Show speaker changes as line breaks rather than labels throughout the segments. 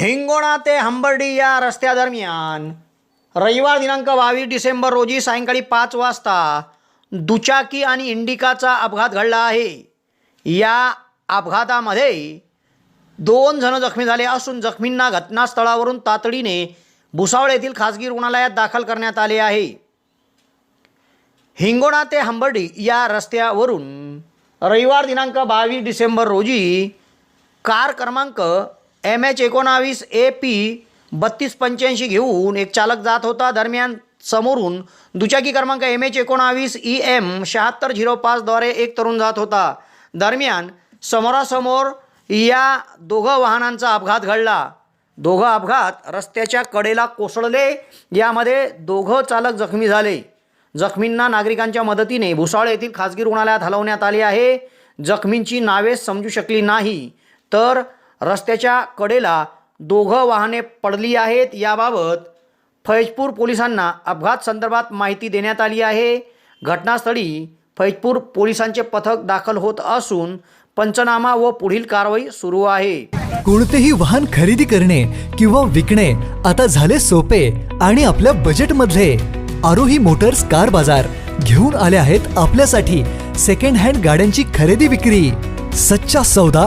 हिंगोणा ते हंबर्डी या रस्त्यादरम्यान. रविवार दिनांक बावीस डिसेंबर रोजी सायंकाळी पाच वाजता दुचाकी आणि इंडिकाचा अपघात घडला आहे. या अपघातामध्ये दोन जण जखमी झाले असून जखमींना घटनास्थळावरून तातडीने भुसावळ येथील खासगी रुग्णालयात दाखल करण्यात आले आहे. हिंगोणा ते हंबर्डी या रस्त्यावरून रविवार दिनांक बावीस डिसेंबर रोजी कार क्रमांक एम एच एकोणावीस ए पी बत्तीस पंच्याऐंशी घेऊन एक चालक जात होता दरम्यान समोरून. दुचाकी क्रमांक एम एच एकोणावीस ई एम शहात्तर झिरो पाचद्वारे एक तरुण जात होता. दरम्यान समोरासमोर या दोघं वाहनांचा अपघात घडला. दोघं अपघात रस्त्याच्या कडेला कोसळले. यामध्ये दोघं चालक जखमी झाले. जखमींना नागरिकांच्या मदतीने भुसावळ येथील खासगी रुग्णालयात हलवण्यात आले आहे. जखमींची नावे समजू शकली नाही. तर रस्त्याच्या कडेला दोघं वाहने पडली आहेत. याबाबत फैजपूर पोलिसांना अपघात संदर्भात माहिती देण्यात आली आहे. घटनास्थळी फैजपूर पोलिसांचे पथक दाखल होत असून पंचनामा व पुढील कारवाई सुरू आहे.
कोणतेही वाहन खरेदी करणे किंवा विकणे आता झाले सोपे आणि आपल्या बजेटमधले आरोही मोटर्स कार बाजार घेऊन आले आहेत आपल्यासाठी सेकंड हँड गाड्यांची खरेदी विक्री. सच्चा सौदा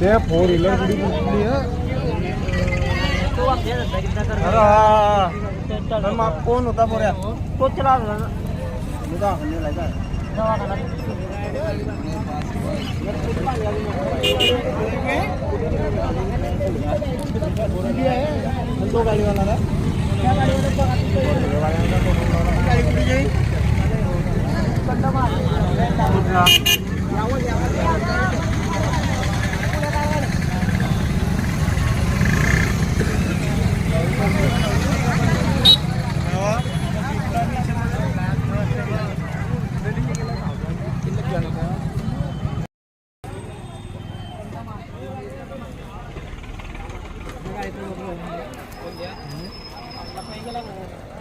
ते फोर व्हीलर कुठे कुठली अरे मग कोण होता बोऱ्या तो चला तो गाडीवाला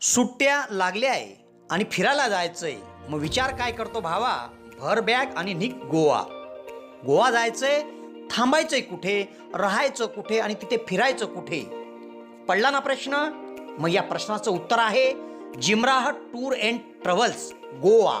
सुट्ट्या लागल्या आहे आणि फिरायला जायचंय. मग विचार काय करतो भावा? भर बॅग आणि निघ गोवा. गोवा जायचंय थांबायचंय कुठे? राहायचं कुठे आणि तिथे फिरायचं कुठे? पडला ना प्रश्न? मग या प्रश्नाचं उत्तर आहे जिमराह टूर अँड ट्रॅव्हल्स गोवा.